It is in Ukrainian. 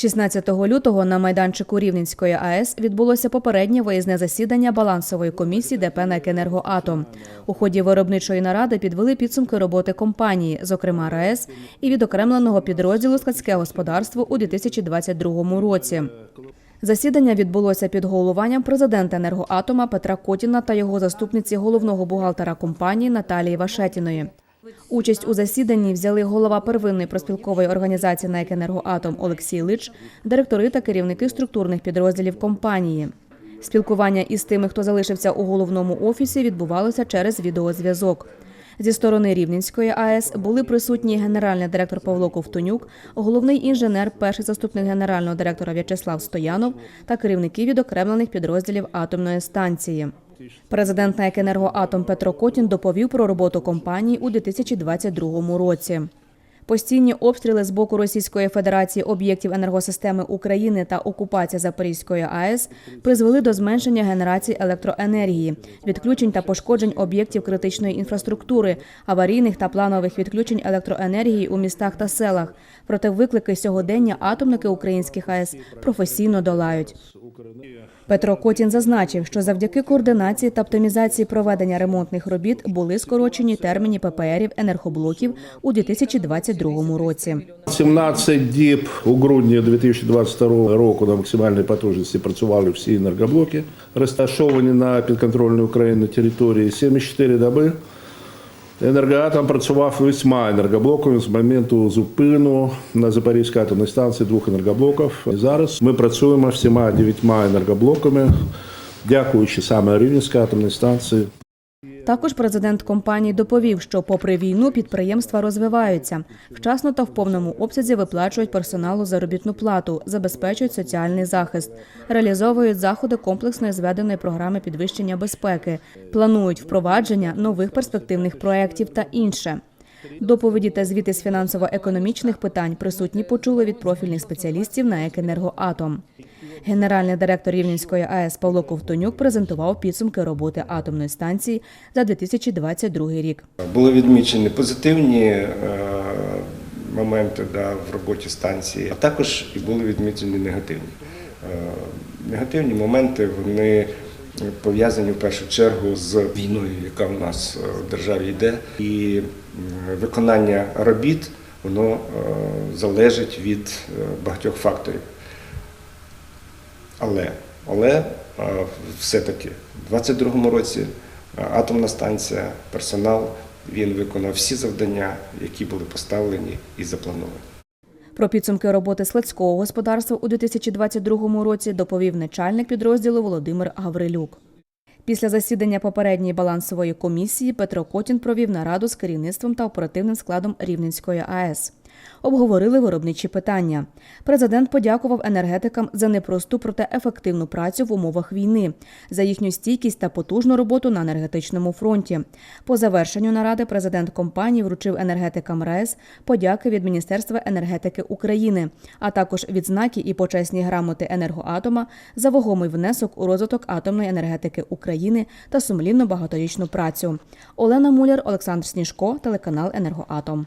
16 лютого на майданчику Рівненської АЕС відбулося попереднє виїзне засідання балансової комісії ДП «НЕК «Енергоатом». У ході виробничої наради підвели підсумки роботи компанії, зокрема РАЕС, і відокремленого підрозділу складське господарство у 2022 році. Засідання відбулося під головуванням президента енергоатома Петра Котіна та його заступниці головного бухгалтера компанії Наталії Вашетіної. Участь у засіданні взяли голова первинної проспілкової організації «НЕК «Енергоатом» Олексій Лич, директори та керівники структурних підрозділів компанії. Спілкування із тими, хто залишився у головному офісі, відбувалося через відеозв'язок. Зі сторони Рівненської АЕС були присутні генеральний директор Павло Ковтонюк, головний інженер, перший заступник генерального директора В'ячеслав Стоянов та керівники відокремлених підрозділів атомної станції. Президент НЕК «Енергоатом» Петро Котін доповів про роботу компанії у 2022 році. Постійні обстріли з боку Російської Федерації об'єктів енергосистеми України та окупація Запорізької АЕС призвели до зменшення генерації електроенергії, відключень та пошкоджень об'єктів критичної інфраструктури, аварійних та планових відключень електроенергії у містах та селах. Проте виклики сьогодення атомники українських АЕС професійно долають. Петро Котін зазначив, що завдяки координації та оптимізації проведення ремонтних робіт були скорочені терміни ППРів енергоблоків у 2022 році. 17 діб у грудні 2022 року на максимальній потужності працювали всі енергоблоки, розташовані на підконтрольній Україні території 74 доби. Енергоатом працював вісьма енергоблоками з моменту зупину на Запорізькій атомній станції двох енергоблоків. І зараз ми працюємо всіма дев'ятьма енергоблоками, дякуючи саме Рівненській атомній станції. Також президент компанії доповів, що попри війну підприємства розвиваються, вчасно та в повному обсязі виплачують персоналу заробітну плату, забезпечують соціальний захист, реалізовують заходи комплексної зведеної програми підвищення безпеки, планують впровадження нових перспективних проєктів та інше. Доповіді та звіти з фінансово-економічних питань присутні почули від профільних спеціалістів на «Екенергоатом». Генеральний директор Рівненської АЕС Павло Ковтонюк презентував підсумки роботи атомної станції за 2022 рік. Були відмічені позитивні е, моменти да, в роботі станції, а також і були відмічені негативні. Е, негативні моменти вони пов'язані в першу чергу з війною, яка в нас е, в державі йде, і виконання робіт воно залежить від багатьох факторів. Але, але е, все-таки в 2022 році е, атомна станція, персонал він виконав всі завдання, які були поставлені і заплановані. Про підсумки роботи складського господарства у 2022 році доповів начальник підрозділу Володимир Гаврилюк. Після засідання попередньої балансової комісії Петро Котін провів нараду з керівництвом та оперативним складом Рівненської АЕС. Обговорили виробничі питання. Президент подякував енергетикам за непросту, проте ефективну працю в умовах війни, за їхню стійкість та потужну роботу на енергетичному фронті. По завершенню наради президент компанії вручив енергетикам РАЕС подяки від Міністерства енергетики України, а також відзнаки і почесні грамоти енергоатома за вагомий внесок у розвиток атомної енергетики України та сумлінну багаторічну працю. Олена Муляр, Олександр Сніжко, телеканал Енергоатом.